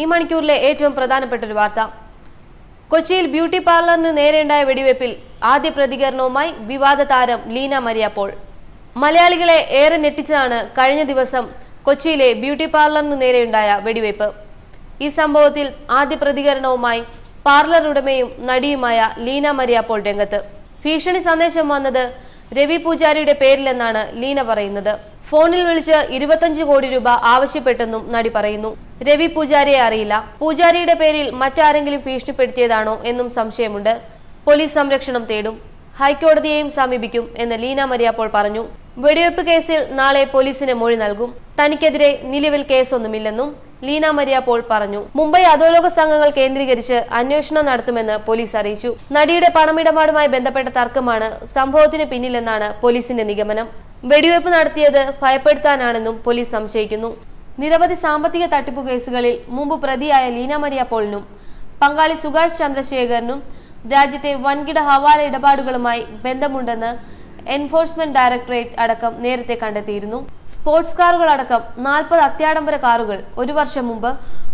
ഈ മണിക്കൂറിലെ ഏറ്റവും പ്രധാനപ്പെട്ട ഒരു വാർത്ത. കൊച്ചിയിൽ ബ്യൂട്ടി പാർലറിന് നേരെയുണ്ടായ വെടിവയ്പിൽ ആദ്യ പ്രതികരണവുമായി വിവാദ താരം ലീന പോൾ. മലയാളികളെ ഏറെ ഞെട്ടിച്ചതാണ് കഴിഞ്ഞ ദിവസം കൊച്ചിയിലെ ബ്യൂട്ടി പാർലറിന് നേരെയുണ്ടായ വെടിവയ്പ് ഈ സംഭവത്തിൽ ആദ്യ പ്രതികരണവുമായി പാർലർ ഉടമയും നടിയുമായ ലീന മരിയ പോൾ രംഗത്ത്. ഭീഷണി സന്ദേശം വന്നത് രവി പൂജാരിയുടെ പേരിലെന്നാണ് ലീന പറയുന്നത്. ഫോണിൽ വിളിച്ച് ഇരുപത്തഞ്ച് കോടി രൂപ ആവശ്യപ്പെട്ടെന്നും നടി പറയുന്നു. രവി പൂജാരിയെ അറിയില്ല. പൂജാരിയുടെ പേരിൽ മറ്റാരെങ്കിലും ഭീഷണിപ്പെടുത്തിയതാണോ എന്നും സംശയമുണ്ട്. പോലീസ് സംരക്ഷണം തേടും. ഹൈക്കോടതിയെയും സമീപിക്കും എന്ന് ലീന മരിയാപ്പോൾ പറഞ്ഞു. വെടിവെപ്പ് കേസിൽ നാളെ പോലീസിന് മൊഴി നൽകും. തനിക്കെതിരെ നിലവിൽ കേസൊന്നുമില്ലെന്നും ലീന മരിയ പോൾ പറഞ്ഞു. മുംബൈ അധോലോക സംഘങ്ങൾ കേന്ദ്രീകരിച്ച് അന്വേഷണം നടത്തുമെന്ന് പോലീസ് അറിയിച്ചു. നടിയുടെ പണമിടപാടുമായി ബന്ധപ്പെട്ട തർക്കമാണ് സംഭവത്തിന് പിന്നിലെന്നാണ് പോലീസിന്റെ നിഗമനം. വെടിവെപ്പ് നടത്തിയത് ഭയപ്പെടുത്താനാണെന്നും പോലീസ് സംശയിക്കുന്നു. നിരവധി സാമ്പത്തിക തട്ടിപ്പു കേസുകളിൽ മുമ്പ് പ്രതിയായ ലീന മരിയ പോളിനും പങ്കാളി സുഭാഷ് ചന്ദ്രശേഖരനും രാജ്യത്തെ വൻകിട ഹവാല ഇടപാടുകളുമായി ബന്ധമുണ്ടെന്ന് എൻഫോഴ്സ്മെന്റ് ഡയറക്ടറേറ്റ് അടക്കം നേരത്തെ കണ്ടെത്തിയിരുന്നു. സ്പോർട്സ് കാറുകൾ അടക്കം നാൽപ്പത് അത്യാഡംബര കാറുകൾ ഒരു വർഷം മുമ്പ്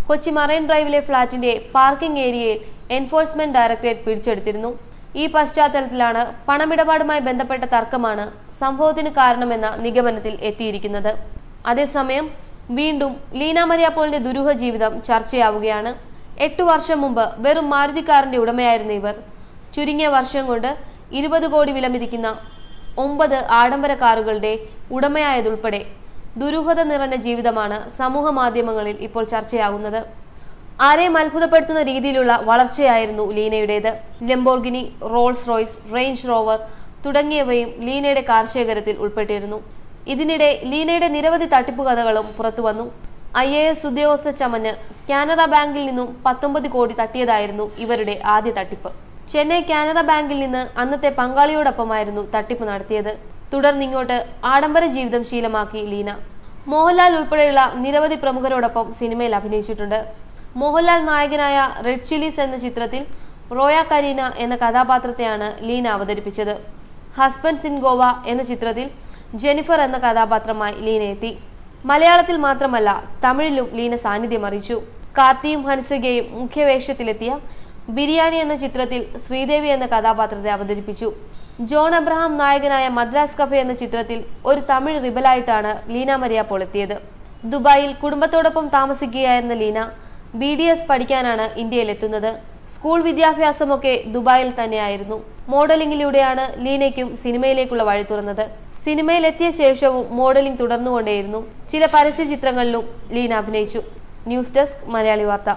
കൊച്ചി മറൈൻ ഡ്രൈവിലെ ഫ്ളാറ്റിന്റെ പാർക്കിംഗ് ഏരിയയിൽ എൻഫോഴ്സ്മെന്റ് ഡയറക്ടറേറ്റ് പിടിച്ചെടുത്തിരുന്നു. ഈ പശ്ചാത്തലത്തിലാണ് പണമിടപാടുമായി ബന്ധപ്പെട്ട തർക്കമാണ് സംഭവത്തിന് കാരണമെന്ന നിഗമനത്തിൽ എത്തിയിരിക്കുന്നത്. അതേസമയം വീണ്ടും ലീന മരിയാപ്പോളിന്റെ ദുരൂഹ ജീവിതം ചർച്ചയാവുകയാണ്. എട്ടു വർഷം മുമ്പ് വെറും മാരുതിക്കാറിന്റെ ഉടമയായിരുന്നു ഇവർ. ചുരുങ്ങിയ വർഷം കൊണ്ട് ഇരുപത് കോടി വിലമതിക്കുന്ന ഒമ്പത് ആഡംബര കാറുകളുടെ ഉടമയായതുൾപ്പെടെ ദുരൂഹത നിറഞ്ഞ ജീവിതമാണ് സമൂഹ മാധ്യമങ്ങളിൽ ഇപ്പോൾ ചർച്ചയാകുന്നത് ആരെയും അത്ഭുതപ്പെടുത്തുന്ന രീതിയിലുള്ള വളർച്ചയായിരുന്നു ലീനയുടേത്. Lamborghini Rolls Royce Range Rover തുടങ്ങിയവയും ലീനയുടെ കാർ ശേഖരത്തിൽ ഉൾപ്പെട്ടിരുന്നു. ഇതിനിടെ ലീനയുടെ നിരവധി തട്ടിപ്പ് കഥകളും പുറത്തുവന്നു ഐ എ എസ് ഉദ്യോഗസ്ഥ ചമഞ്ഞ് കാനറ ബാങ്കിൽ നിന്നും പത്തൊമ്പത് കോടി തട്ടിയതായിരുന്നു ഇവരുടെ ആദ്യ തട്ടിപ്പ്. ചെന്നൈ കാനറ ബാങ്കിൽ നിന്ന് അന്നത്തെ പങ്കാളിയോടൊപ്പമായിരുന്നു തട്ടിപ്പ് നടത്തിയത്. തുടർന്ന് ഇങ്ങോട്ട് ആഡംബര ജീവിതം ശീലമാക്കി ലീന. മോഹൻലാൽ ഉൾപ്പെടെയുള്ള നിരവധി പ്രമുഖരോടൊപ്പം സിനിമയിൽ അഭിനയിച്ചിട്ടുണ്ട്. മോഹൻലാൽ നായകനായ റെഡ് ചില്ലീസ് എന്ന ചിത്രത്തിൽ റോയ കരീന എന്ന കഥാപാത്രത്തെയാണ് ലീന അവതരിപ്പിച്ചത്. ഹസ്ബൻഡ്സ് ഇൻ ഗോവ എന്ന ചിത്രത്തിൽ ജെനിഫർ എന്ന കഥാപാത്രമായി ലീന എത്തി. മലയാളത്തിൽ മാത്രമല്ല തമിഴിലും ലീന സാന്നിധ്യം അറിയിച്ചു. കാർത്തിയും ഹൻസികയും മുഖ്യവേഷത്തിലെത്തിയ ബിരിയാണി എന്ന ചിത്രത്തിൽ ശ്രീദേവി എന്ന കഥാപാത്രത്തെ അവതരിപ്പിച്ചു. ജോൺ അബ്രഹാം നായകനായ മദ്രാസ് കഫെ എന്ന ചിത്രത്തിൽ ഒരു തമിഴ് റിബലായിട്ടാണ് ലീന മരിയാപ്പോൾ എത്തിയത്. ദുബായിൽ കുടുംബത്തോടൊപ്പം താമസിക്കുകയായിരുന്ന ലീന ബി ഡി എസ് പഠിക്കാനാണ് ഇന്ത്യയിൽ എത്തുന്നത് സ്കൂൾ വിദ്യാഭ്യാസമൊക്കെ ദുബായിൽ തന്നെയായിരുന്നു. മോഡലിംഗിലൂടെയാണ് ലീനയ്ക്കും സിനിമയിലേക്കുള്ള വഴി തുറന്നത്. സിനിമയിലെത്തിയ ശേഷവും മോഡലിംഗ് തുടർന്നുകൊണ്ടേയിരുന്നു. ചില പരസ്യ ചിത്രങ്ങളിലും ലീന അഭിനയിച്ചു. ന്യൂസ് ഡെസ്ക് മലയാളി വാർത്ത.